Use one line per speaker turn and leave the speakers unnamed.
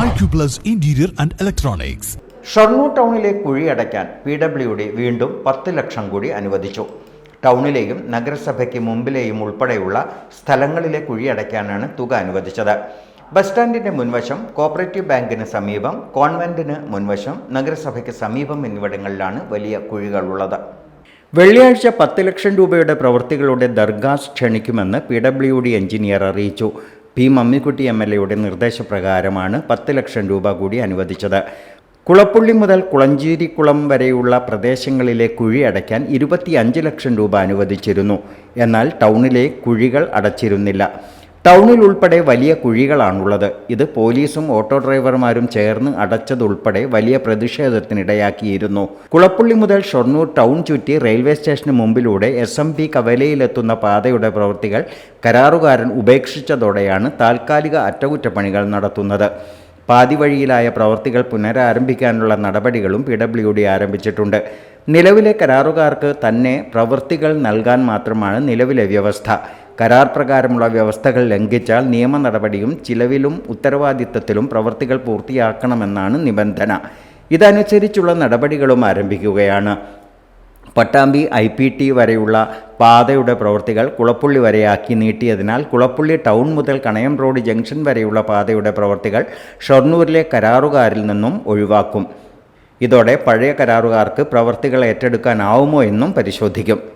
Acuplus Interior and Electronics.
Shoranur ടൗണിലെ കുഴി അടയ്ക്കാൻ പി ഡബ്ല്യു ഡി വീണ്ടും പത്ത് ലക്ഷം കൂടി അനുവദിച്ചു. ടൗണിലെയും നഗരസഭയ്ക്ക് മുമ്പിലെയും ഉൾപ്പെടെയുള്ള സ്ഥലങ്ങളിലെ കുഴി അടയ്ക്കാനാണ് തുക അനുവദിച്ചത്. ബസ് സ്റ്റാൻഡിന്റെ മുൻവശം കോപ്പറേറ്റീവ് ബാങ്കിന് സമീപം കോൺവെന്റിന് മുൻവശം നഗരസഭയ്ക്ക് സമീപം എന്നിവിടങ്ങളിലാണ് വലിയ കുഴികളുള്ളത്. വെള്ളിയാഴ്ച പത്ത് ലക്ഷം രൂപയുടെ പ്രവൃത്തികളുടെ ദർഗാസ് ക്ഷണിക്കുമെന്ന് പി ഡബ്ല്യു ഡി എഞ്ചിനീയർ അറിയിച്ചു. പി മമ്മിക്കുട്ടി എം എൽ എയുടെ നിർദ്ദേശപ്രകാരമാണ് പത്ത് ലക്ഷം രൂപ കൂടി അനുവദിച്ചത്. കുളപ്പുള്ളി മുതൽ കുളഞ്ചേരിക്കുളം വരെയുള്ള പ്രദേശങ്ങളിലെ കുഴി അടയ്ക്കാൻ ഇരുപത്തിയഞ്ച് ലക്ഷം രൂപ അനുവദിച്ചിരുന്നു. എന്നാൽ ടൗണിലെ കുഴികൾ അടച്ചിരുന്നില്ല. ടൗണിൽ ഉൾപ്പെടെ വലിയ കുഴികളാണുള്ളത്. ഇത് പോലീസും ഓട്ടോ ഡ്രൈവർമാരും ചേർന്ന് അടച്ചതുൾപ്പെടെ വലിയ പ്രതിഷേധത്തിനിടയാക്കിയിരുന്നു. കുളപ്പുള്ളി മുതൽ ഷൊർണൂർ ടൗൺ ചുറ്റി റെയിൽവേ സ്റ്റേഷന് മുമ്പിലൂടെ എസ് എം പി കവലയിലെത്തുന്ന പാതയുടെ പ്രവൃത്തികൾ കരാറുകാരൻ ഉപേക്ഷിച്ചതോടെയാണ് താൽക്കാലിക അറ്റകുറ്റപ്പണികൾ നടത്തുന്നത്. പാതിവഴിയിലായ പ്രവൃത്തികൾ പുനരാരംഭിക്കാനുള്ള നടപടികളും പി ഡബ്ല്യു ഡി ആരംഭിച്ചിട്ടുണ്ട്. നിലവിലെ കരാറുകാർക്ക് തന്നെ പ്രവൃത്തികൾ നൽകാൻ മാത്രമാണ് നിലവിലെ വ്യവസ്ഥ. കരാർ പ്രകാരമുള്ള വ്യവസ്ഥകൾ ലംഘിച്ചാൽ നിയമ നടപടിയും ചിലവിലും ഉത്തരവാദിത്തത്തിലും പ്രവൃത്തികൾ പൂർത്തിയാക്കണമെന്നാണ് നിബന്ധന. ഇതനുസരിച്ചുള്ള നടപടികളും ആരംഭിക്കുകയാണ്. പട്ടാമ്പി ഐ പി ടി വരെയുള്ള പാതയുടെ പ്രവൃത്തികൾ കുളപ്പുള്ളി വരെയാക്കി നീട്ടിയതിനാൽ കുളപ്പുള്ളി ടൗൺ മുതൽ കണയം റോഡ് ജംഗ്ഷൻ വരെയുള്ള പാതയുടെ പ്രവൃത്തികൾ ഷൊർണൂരിലെ കരാറുകാരിൽ നിന്നും ഒഴിവാക്കും. ഇതോടെ പഴയ കരാറുകാർക്ക് പ്രവൃത്തികൾ ഏറ്റെടുക്കാനാവുമോ എന്നും പരിശോധിക്കും.